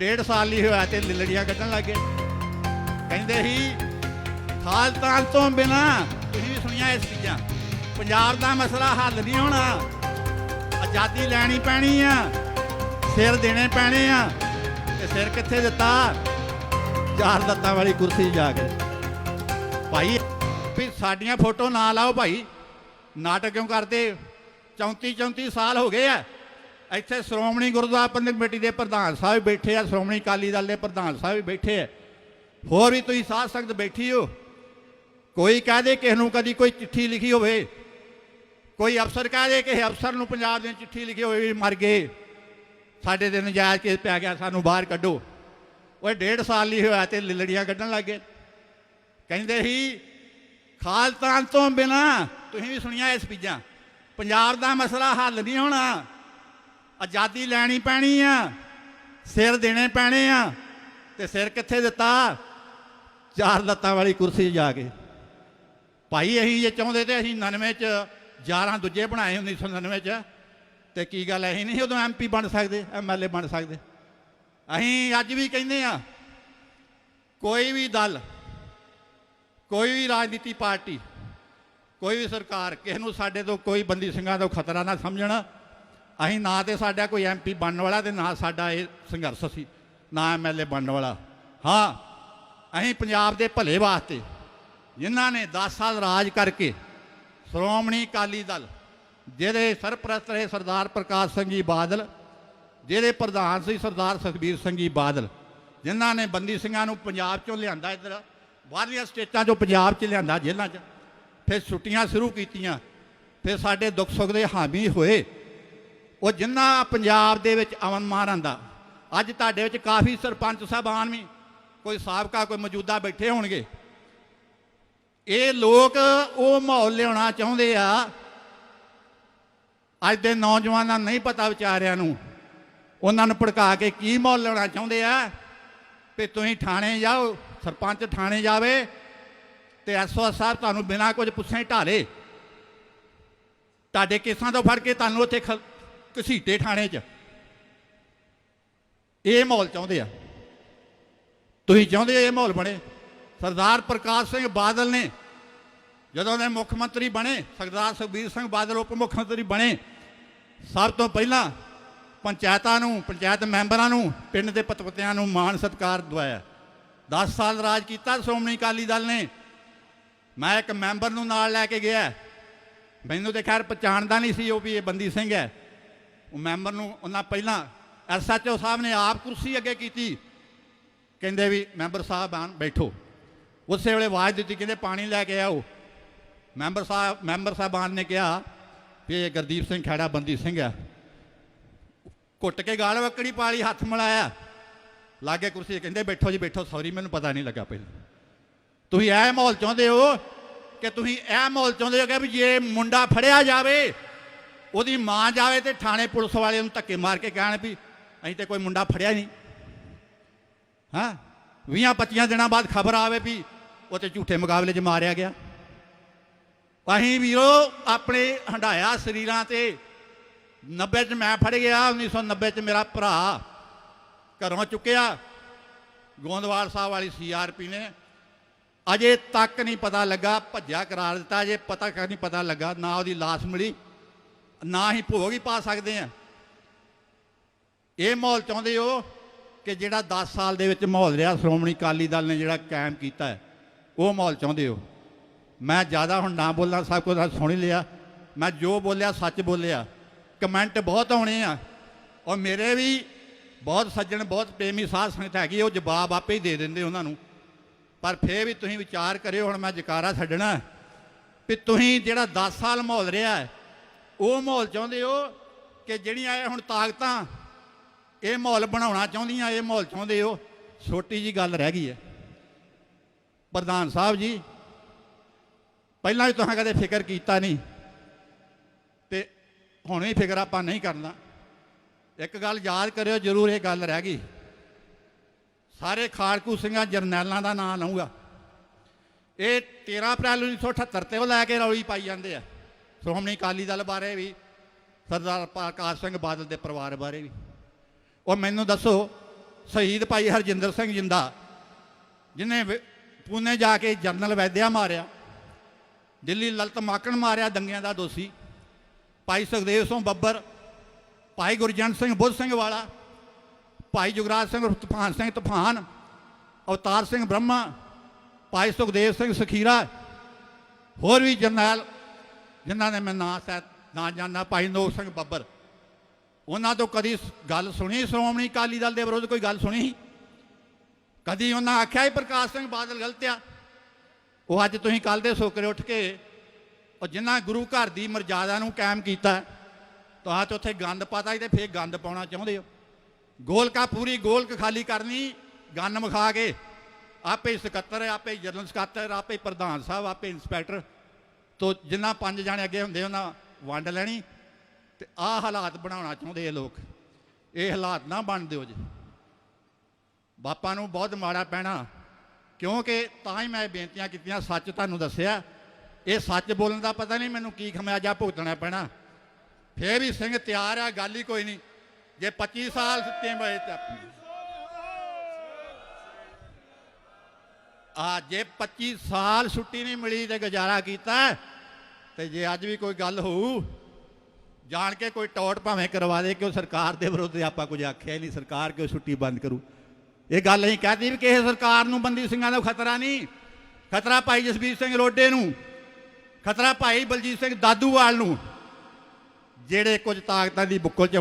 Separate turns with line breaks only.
ਡੇਢ ਸਾਲ ਹੀ ਹੋਇਆ ਤੇ ਲਿਲੜੀਆਂ ਕੱਢਣ ਲੱਗੇ ਕਹਿੰਦੇ ਸੀ ਖਾਲਤਾਨ ਤੋਂ ਬਿਨਾ ਤੁਸੀਂ ਵੀ ਸੁਣੀਆਂ ਇਸ ਚੀਜ਼ਾਂ। ਪੰਜਾਬ ਦਾ ਮਸਲਾ ਹੱਲ ਨਹੀਂ ਹੋਣਾ। ਆਜ਼ਾਦੀ ਲੈਣੀ ਪੈਣੀ ਆ, ਸਿਰ ਦੇਣੇ ਪੈਣੇ ਆ, ਤੇ ਸਿਰ ਕਿੱਥੇ ਦਿੱਤਾ? ਚਾਰ ਦੱਤਾਂ ਵਾਲੀ ਕੁਰਸੀ ਜਾ ਕੇ। ਭਾਈ, ਵੀ ਸਾਡੀਆਂ ਫੋਟੋ ਨਾ ਲਾਓ ਭਾਈ। ਨਾਟਕ ਕਿਉਂ ਕਰਦੇ? 34 34 ਸਾਲ ਹੋ ਗਏ ਆ। ਇੱਥੇ ਸ਼੍ਰੋਮਣੀ ਗੁਰਦੁਆਰਾ ਪ੍ਰਬੰਧਕ ਕਮੇਟੀ ਦੇ ਪ੍ਰਧਾਨ ਸਾਹਿਬ ਬੈਠੇ ਆ, ਸ਼੍ਰੋਮਣੀ ਅਕਾਲੀ ਦਲ ਦੇ ਪ੍ਰਧਾਨ ਸਾਹਿਬ ਵੀ ਬੈਠੇ ਆ। ਹੋਰ ਵੀ ਤੁਸੀਂ ਸਾਧ ਸੰਗਤ ਬੈਠੀ ਹੋ। ਕੋਈ ਕਹਿ ਦੇ ਕਿਸ ਨੂੰ ਕਦੀ ਕੋਈ ਚਿੱਠੀ ਲਿਖੀ ਹੋਵੇ। ਕੋਈ ਅਫਸਰ ਕਹਿ ਦੇ ਕਿਸੇ ਅਫਸਰ ਨੂੰ ਪੰਜਾਬ ਦੇ ਚਿੱਠੀ ਲਿਖੀ ਹੋਵੇ ਮਰ ਗਏ। ਸਾਡੇ ਤੇ ਨਜਾਇਜ਼ ਕੇਸ ਪੈ ਗਿਆ, ਸਾਨੂੰ ਬਾਹਰ ਕੱਢੋ। ਉਹ ਡੇਢ ਸਾਲ ਹੀ ਹੋਇਆ ਤੇ ਲਿਲੜੀਆਂ ਕੱਢਣ ਲੱਗ ਗਏ। ਕਹਿੰਦੇ ਸੀ, ਖਾਲਤਾਨ ਤੋਂ ਬਿਨਾ ਤੁਸੀਂ ਵੀ ਸੁਣੀਆਂ ਇਸ ਚੀਜ਼ਾਂ। ਪੰਜਾਬ ਦਾ ਮਸਲਾ ਹੱਲ ਨਹੀਂ ਹੋਣਾ। ਆਜ਼ਾਦੀ ਲੈਣੀ ਪੈਣੀ ਆ, ਸਿਰ ਦੇਣੇ ਪੈਣੇ ਆ, ਤੇ ਸਿਰ ਕਿੱਥੇ ਦਿੱਤਾ? ਚਾਰ ਲੱਤਾਂ ਵਾਲੀ ਕੁਰਸੀ ਜਾ ਕੇ। ਭਾਈ, ਅਸੀਂ ਜੇ ਚਾਹੁੰਦੇ ਤੇ ਅਸੀਂ 99 ਚ 11 ਦੂਜੇ ਬਣਾਏ 1999 ਚ, ਤੇ ਕੀ ਗੱਲ ਅਸੀਂ ਨਹੀਂ ਉਦੋਂ ਐਮਪੀ ਬਣ ਸਕਦੇ ਐਮਐਲਏ ਬਣ ਸਕਦੇ। ਅਸੀਂ ਅੱਜ ਵੀ ਕਹਿੰਦੇ ਆ, ਕੋਈ ਵੀ ਦਲ, ਕੋਈ ਵੀ ਰਾਜਨੀਤੀ ਪਾਰਟੀ, ਕੋਈ ਵੀ ਸਰਕਾਰ ਕਿਸੇ ਨੂੰ ਸਾਡੇ ਤੋਂ ਕੋਈ ਬੰਦੀ ਸਿੰਘਾਂ ਤੋਂ ਖਤਰਾ ਨਾ ਸਮਝਣਾ ਅਸੀਂ ਨਾ ਤੇ ਸਾਡਾ ਕੋਈ ਐਮਪੀ ਬਣਨ ਵਾਲਾ ਤੇ ਨਾ ਸਾਡਾ ਇਹ ਸੰਘਰਸ਼ ਸੀ, ਨਾ ਐਮਐਲਏ ਬਣਨ ਵਾਲਾ। ਹਾਂ, ਅਸੀਂ ਪੰਜਾਬ ਦੇ ਭਲੇ ਵਾਸਤੇ ਜਿਨ੍ਹਾਂ ਨੇ 10 ਸਾਲ ਰਾਜ ਕਰਕੇ ਸ਼੍ਰੋਮਣੀ ਅਕਾਲੀ ਦਲ, ਜਿਹਦੇ ਸਰਪ੍ਰਸਤ ਰਹੇ ਸਰਦਾਰ ਪ੍ਰਕਾਸ਼ ਸਿੰਘ ਜੀ ਬਾਦਲ, ਜਿਹਦੇ ਪ੍ਰਧਾਨ ਸੀ ਸਰਦਾਰ ਸੁਖਬੀਰ ਸਿੰਘ ਜੀ ਬਾਦਲ, ਜਿਨ੍ਹਾਂ ਨੇ ਬੰਦੀ ਸਿੰਘਾਂ ਨੂੰ ਪੰਜਾਬ ਚੋਂ ਲਿਆਂਦਾ ਇੱਧਰ, ਬਾਹਰਲੀਆਂ ਸਟੇਟਾਂ ਚੋਂ ਪੰਜਾਬ 'ਚ ਲਿਆਂਦਾ ਜੇਲ੍ਹਾਂ 'ਚ। ਫਿਰ ਛੁੱਟੀਆਂ ਸ਼ੁਰੂ ਕੀਤੀਆਂ, ਫਿਰ ਸਾਡੇ ਦੁੱਖ ਸੁੱਖ ਦੇ ਹਾਮੀ ਹੋਏ। ਉਹ ਜਿੰਨਾ ਪੰਜਾਬ ਦੇ ਵਿੱਚ ਅਮਨ ਮਾਨ ਆਂਦਾ, ਅੱਜ ਤੁਹਾਡੇ ਵਿੱਚ ਕਾਫੀ ਸਰਪੰਚ ਸਾਹਿਬਾਨ ਵੀ, ਕੋਈ ਸਾਬਕਾ, ਕੋਈ ਮੌਜੂਦਾ ਬੈਠੇ ਹੋਣਗੇ। ਇਹ ਲੋਕ ਉਹ ਮਾਹੌਲ ਲਿਆਉਣਾ ਚਾਹੁੰਦੇ ਆ, ਅੱਜ ਦੇ ਨੌਜਵਾਨਾਂ ਨੂੰ ਨਹੀਂ ਪਤਾ ਵਿਚਾਰਿਆਂ ਨੂੰ, ਉਹਨਾਂ ਨੂੰ ਭੜਕਾ ਕੇ ਕੀ ਮਾਹੌਲ ਲਿਆਉਣਾ ਚਾਹੁੰਦੇ ਆ, ਵੀ ਤੁਸੀਂ ਥਾਣੇ ਜਾਓ, ਸਰਪੰਚ ਥਾਣੇ ਜਾਵੇ, ਤੇ ਐਸਓ ਸਾਹਿਬ ਤੁਹਾਨੂੰ ਬਿਨਾਂ ਕੁਝ ਪੁੱਛੇ ਢਾਲੇ। ਤੁਹਾਡੇ ਕੇਸਾਂ ਤੋਂ ਫੜ ਕੇ ਤੁਹਾਨੂੰ ਉੱਥੇ ਖ- ਘਸੀਟੇ ਥਾਣੇ 'ਚ। ਇਹ ਮਾਹੌਲ ਚਾਹੁੰਦੇ ਆ। ਤੁਸੀਂ ਚਾਹੁੰਦੇ ਹੋ ਇਹ ਮਾਹੌਲ ਬਣੇ? ਸਰਦਾਰ ਪ੍ਰਕਾਸ਼ ਸਿੰਘ ਬਾਦਲ ਨੇ, ਜਦੋਂ ਦੇ ਮੁੱਖ ਮੰਤਰੀ ਬਣੇ, ਸਰਦਾਰ ਸੁਖਬੀਰ ਸਿੰਘ ਬਾਦਲ ਉਪ ਮੁੱਖ ਮੰਤਰੀ ਬਣੇ, ਸਭ ਤੋਂ ਪਹਿਲਾਂ ਪੰਚਾਇਤਾਂ ਨੂੰ, ਪੰਚਾਇਤ ਮੈਂਬਰਾਂ ਨੂੰ, ਪਿੰਡ ਦੇ ਪਤਵਤਿਆਂ ਨੂੰ ਮਾਣ ਸਤਿਕਾਰ ਦਵਾਇਆ। 10 ਸਾਲ ਰਾਜ ਕੀਤਾ ਸ਼੍ਰੋਮਣੀ ਅਕਾਲੀ ਦਲ ਨੇ। ਮੈਂ ਇੱਕ ਮੈਂਬਰ ਨੂੰ ਨਾਲ ਲੈ ਕੇ ਗਿਆ। ਮੈਨੂੰ ਤੇ ਖੈਰ ਪਛਾਣਦਾ ਨਹੀਂ ਸੀ ਉਹ ਵੀ ਇਹ ਬੰਦੀ ਸਿੰਘ ਹੈ। ਉਹ ਮੈਂਬਰ ਨੂੰ ਉਹਨਾਂ ਪਹਿਲਾਂ ਐਸਐਚਓ ਸਾਹਿਬ ਨੇ ਆਪ ਕੁਰਸੀ ਅੱਗੇ ਕੀਤੀ। ਕਹਿੰਦੇ ਵੀ ਮੈਂਬਰ ਸਾਹਿਬ ਆਣ, ਬੈਠੋ। ਉਸੇ ਵੇਲੇ ਆਵਾਜ਼ ਦਿੱਤੀ, ਕਹਿੰਦੇ ਪਾਣੀ ਲੈ ਕੇ ਆਓ। ਮੈਂਬਰ ਸਾਹਿਬ, ਮੈਂਬਰ ਸਾਹਿਬਾਨ ਨੇ ਕਿਹਾ ਵੀ ਇਹ ਗੁਰਦੀਪ ਸਿੰਘ ਖੈੜਾ ਬੰਦੀ ਸਿੰਘ ਆ ਘੁੱਟ ਕੇ ਗਾਲ ਵਕੜੀ ਪਾਲੀ ਹੱਥ ਮਿਲਾਇਆ। ਲਾਗੇ ਕੁਰਸੀ ਕਹਿੰਦੇ, ਬੈਠੋ ਜੀ, ਬੈਠੋ ਸੌਰੀ ਮੈਨੂੰ ਪਤਾ ਨਹੀਂ ਲੱਗਾ ਪਹਿਲਾਂ। ਤੁਸੀਂ ਇਹ ਮਾਹੌਲ ਚਾਹੁੰਦੇ ਹੋ ਕਿ ਤੁਸੀਂ ਇਹ ਮਾਹੌਲ ਚਾਹੁੰਦੇ ਹੋ ਕਿ ਵੀ ਜੇ ਮੁੰਡਾ ਫੜਿਆ ਜਾਵੇ ਉਹਦੀ ਮਾਂ ਜਾਵੇ ਤੇ ਥਾਣੇ ਪੁਲਿਸ ਵਾਲੇ ਨੂੰ ਧੱਕੇ ਮਾਰ ਕੇ ਕਹਿਣ ਵੀ ਅਸੀਂ ਤੇ ਕੋਈ ਮੁੰਡਾ ਫੜਿਆ ਨਹੀਂ। ਹਾਂ? 20 25 ਦਿਨਾਂ ਬਾਅਦ ਖਬਰ ਆਵੇ ਵੀ ਉਹ ਤੇ ਝੂਠੇ ਮੁਕਾਬਲੇ 'ਚ ਮਾਰਿਆ ਗਿਆ। ਅਸੀਂ ਵੀਰੋ ਆਪਣੇ ਹੰਡਾਇਆ ਸਰੀਰਾਂ ਤੇ 90 ਚ ਮੈਂ ਫੜ ਗਿਆ 1990 ਚ ਮੇਰਾ ਭਰਾ ਘਰੋਂ ਚੁੱਕਿਆ। ਗੋਂਦਵਾਲ ਸਾਹਿਬ ਵਾਲੀ ਸੀਆਰਪੀ ਨੇ। ਅਜੇ ਤੱਕ ਨਹੀਂ ਪਤਾ ਲੱਗਾ, ਭੱਜਿਆ ਕਰਾਰ ਦਿੱਤਾ, ਅਜੇ ਪਤਾ ਕਰ ਨਹੀਂ ਪਤਾ ਲੱਗਾ, ਨਾ ਉਹਦੀ ਲਾਸ਼ ਮਿਲੀ। ਨਾ ਹੀ ਭੋਗ ਹੀ ਪਾ ਸਕਦੇ ਆ। ਇਹ ਮਾਹੌਲ ਚਾਹੁੰਦੇ ਹੋ ਕਿ ਜਿਹੜਾ 10 ਸਾਲ ਦੇ ਵਿੱਚ ਮਾਹੌਲ ਰਿਹਾ ਸ਼੍ਰੋਮਣੀ ਅਕਾਲੀ ਦਲ ਨੇ ਜਿਹੜਾ ਕਾਇਮ ਕੀਤਾ ਹੈ ਉਹ ਮਾਹੌਲ ਚਾਹੁੰਦੇ ਹੋ? ਮੈਂ ਜ਼ਿਆਦਾ ਹੁਣ ਨਾ ਬੋਲਾਂ ਸਭ ਕੁਝ ਤਾਂ ਸੁਣ ਹੀ ਲਿਆ। ਮੈਂ ਜੋ ਬੋਲਿਆ ਸੱਚ ਬੋਲਿਆ। ਕਮੈਂਟ ਬਹੁਤ ਆਉਣੇ ਆ। ਔਰ ਮੇਰੇ ਵੀ ਬਹੁਤ ਸੱਜਣ ਬਹੁਤ ਪ੍ਰੇਮੀ ਸਾਧ ਸੰਗਤ ਹੈਗੀ ਉਹ ਜਵਾਬ ਆਪੇ ਹੀ ਦੇ ਦਿੰਦੇ ਉਹਨਾਂ ਨੂੰ। ਪਰ ਫੇਰ ਵੀ ਤੁਸੀਂ ਵਿਚਾਰ ਕਰਿਓ ਹੁਣ ਮੈਂ ਜਕਾਰਾ ਛੱਡਣਾ। ਵੀ ਤੁਸੀਂ ਜਿਹੜਾ 10 ਸਾਲ ਮਾਹੌਲ ਰਿਹਾ ਹੈ, ਉਹ ਮਾਹੌਲ ਚਾਹੁੰਦੇ ਹੋ ਕਿ ਜਿਹੜੀਆਂ ਇਹ ਹੁਣ ਤਾਕਤਾਂ ਇਹ ਮਾਹੌਲ ਬਣਾਉਣਾ ਚਾਹੁੰਦੀਆਂ, ਇਹ ਮਾਹੌਲ ਚਾਹੁੰਦੇ ਹੋ? ਛੋਟੀ ਜੀ ਗੱਲ ਰਹਿ ਗਈ ਹੈ। ਪ੍ਰਧਾਨ ਸਾਹਿਬ ਜੀ, ਪਹਿਲਾਂ ਵੀ ਤੁਸੀਂ ਕਦੇ ਫਿਕਰ ਕੀਤਾ ਨਹੀਂ ਤੇ ਹੁਣ ਵੀ ਫਿਕਰ ਆਪਾਂ ਨਹੀਂ ਕਰਨਾ। ਇੱਕ ਗੱਲ ਯਾਦ ਕਰਿਓ, ਜ਼ਰੂਰ ਇਹ ਗੱਲ ਰਹਿ ਗਈ। ਸਾਰੇ ਖਾੜਕੂ ਸਿੰਘਾਂ ਜਰਨੈਲਾਂ ਦਾ ਨਾਮ ਲਊਗਾ। ਇਹ 13 ਅਪ੍ਰੈਲ 1978 ਤੇ ਉਹ ਲੈ ਕੇ ਰੌਲੀ ਪਾਈ ਜਾਂਦੇ ਆ। ਸ਼੍ਰੋਮਣੀ ਅਕਾਲੀ ਦਲ ਬਾਰੇ ਵੀ, ਸਰਦਾਰ ਪ੍ਰਕਾਸ਼ ਸਿੰਘ ਬਾਦਲ ਦੇ ਪਰਿਵਾਰ ਬਾਰੇ ਵੀ। ਉਹ ਮੈਨੂੰ ਦੱਸੋ, ਸ਼ਹੀਦ ਭਾਈ ਹਰਜਿੰਦਰ ਸਿੰਘ ਜਿੰਦਾ ਜਿਨੇ ਪੂਨੇ ਜਾ ਕੇ ਜਨਰਲ ਵੈਦਿਆ ਮਾਰਿਆ, ਦਿੱਲੀ ਲਲਤ ਮਾਕਣ ਮਾਰਿਆ ਦੰਗਿਆਂ ਦਾ ਦੋਸ਼ੀ। ਭਾਈ ਸੁਖਦੇਵ ਸਿੰਘ ਬੱਬਰ, ਭਾਈ ਗੁਰਜੰਟ ਸਿੰਘ ਬੁੱਧ ਸਿੰਘ ਵਾਲਾ, ਭਾਈ ਜੁਗਰਾਜ ਸਿੰਘ ਉਰਫ ਤੂਫਾਨ ਸਿੰਘ ਤੂਫਾਨ, ਅਵਤਾਰ ਸਿੰਘ ਬ੍ਰਹਮਾ, ਭਾਈ ਸੁਖਦੇਵ ਸਿੰਘ ਸਖੀਰਾ, ਹੋਰ ਵੀ ਜਰਨੈਲ ਜਿਨ੍ਹਾਂ ਨੇ ਮੈਂ ਨਾਂ ਸਹਿ ਨਾ ਜਾਣਦਾ ਭਾਈ ਨੋਕ ਸਿੰਘ ਬੱਬਰ। ਉਹਨਾਂ ਤੋਂ ਕਦੀ ਗੱਲ ਸੁਣੀ ਸ਼੍ਰੋਮਣੀ ਅਕਾਲੀ ਦਲ ਦੇ ਵਿਰੁੱਧ? ਕੋਈ ਗੱਲ ਸੁਣੀ? ਕਦੀ ਉਹਨਾਂ ਆਖਿਆ ਹੀ ਪ੍ਰਕਾਸ਼ ਸਿੰਘ ਬਾਦਲ ਗਲਤ ਆ? ਉਹ ਅੱਜ ਤੁਸੀਂ ਕੱਲ ਦੇ ਸੋਕਰੇ ਉੱਠ ਕੇ ਉਹ ਜਿਨ੍ਹਾਂ ਗੁਰੂ ਘਰ ਦੀ ਮਰਜ਼ਾਦਾ ਨੂੰ ਕਾਇਮ ਕੀਤਾ, ਤਾਂ ਤੇ ਉੱਥੇ ਗੰਦ ਪਾਤਾ ਸੀ ਤੇ ਫੇਰ ਗੰਦ ਪਾਉਣਾ ਚਾਹੁੰਦੇ ਹੋ? ਗੋਲਕਾ ਪੂਰੀ ਗੋਲਕ ਖਾਲੀ ਕਰਨੀ, ਗੰਨ ਮਖਾ ਕੇ, ਆਪੇ ਸਕੱਤਰ, ਆਪੇ ਜਨਰਲ ਸਕੱਤਰ, ਆਪੇ ਪ੍ਰਧਾਨ ਸਾਹਿਬ, ਆਪੇ ਇੰਸਪੈਕਟਰ ਤੋ ਜਿੰਨਾ ਪੰਜ ਜਾਣੇ ਅੱਗੇ ਹੁੰਦੇ ਉਹਨਾਂ ਵੰਡ ਲੈਣੀ ਤੇ ਆਹ ਹਾਲਾਤ ਬਣਾਉਣਾ ਚਾਹੁੰਦੇ ਇਹ ਲੋਕ। ਇਹ ਹਾਲਾਤ ਨਾ ਬਣ ਦਿਓ ਜੀ। ਬਾਪਾ ਨੂੰ ਬਹੁਤ ਮਾੜਾ ਪੈਣਾ, ਕਿਉਂਕਿ ਤਾਂ ਹੀ ਮੈਂ ਬੇਨਤੀਆਂ ਕੀਤੀਆਂ, ਸੱਚ ਤੁਹਾਨੂੰ ਦੱਸਿਆ। ਇਹ ਸੱਚ ਬੋਲਣ ਦਾ ਪਤਾ ਨਹੀਂ ਮੈਨੂੰ ਕੀ ਖਮਿਆਜਾ ਭੁਗਤਣਾ ਪੈਣਾ। ਫੇਰ ਵੀ ਸਿੰਘ ਤਿਆਰ ਆ, ਗੱਲ ਹੀ ਕੋਈ ਨਹੀਂ। ਜੇ 25 ਸਾਲ ਸੁੱਤੇ ਪਏ ਤੇ ਆ ਜੇ 25 ਸਾਲ ਛੁੱਟੀ ਨਹੀਂ ਮਿਲੀ ਤੇ ਗੁਜ਼ਾਰਾ ਕੀਤਾ ਤੇ ਜੇ ਅੱਜ ਵੀ ਕੋਈ ਗੱਲ ਹੋਊ, ਜਾਣ ਕੇ ਕੋਈ ਟੌਟ ਭਾਵੇਂ ਕਰਵਾ ਦੇ ਕਿ ਉਹ ਸਰਕਾਰ ਦੇ ਵਿਰੁੱਧ ਆਪਾਂ ਕੁਝ ਆਖਿਆ ਨਹੀਂ, ਸਰਕਾਰ ਕਿਉਂ ਛੁੱਟੀ ਬੰਦ ਕਰੂ? ਇਹ ਗੱਲ ਨਹੀਂ ਕਹਦੀ ਵੀ ਕਿਸੇ ਸਰਕਾਰ ਨੂੰ ਬੰਦੀ ਸਿੰਘਾਂ ਦਾ ਖਤਰਾ ਨਹੀਂ। ਖਤਰਾ ਭਾਈ ਜਸਬੀਰ ਸਿੰਘ ਰੋਡੇ ਨੂੰ, ਖਤਰਾ ਭਾਈ ਬਲਜੀਤ ਸਿੰਘ ਦਾਦੂਵਾਲ ਨੂੰ, ਜਿਹੜੇ ਕੁਝ ਤਾਕਤਾਂ ਦੀ ਬੁੱਕਲ ਚ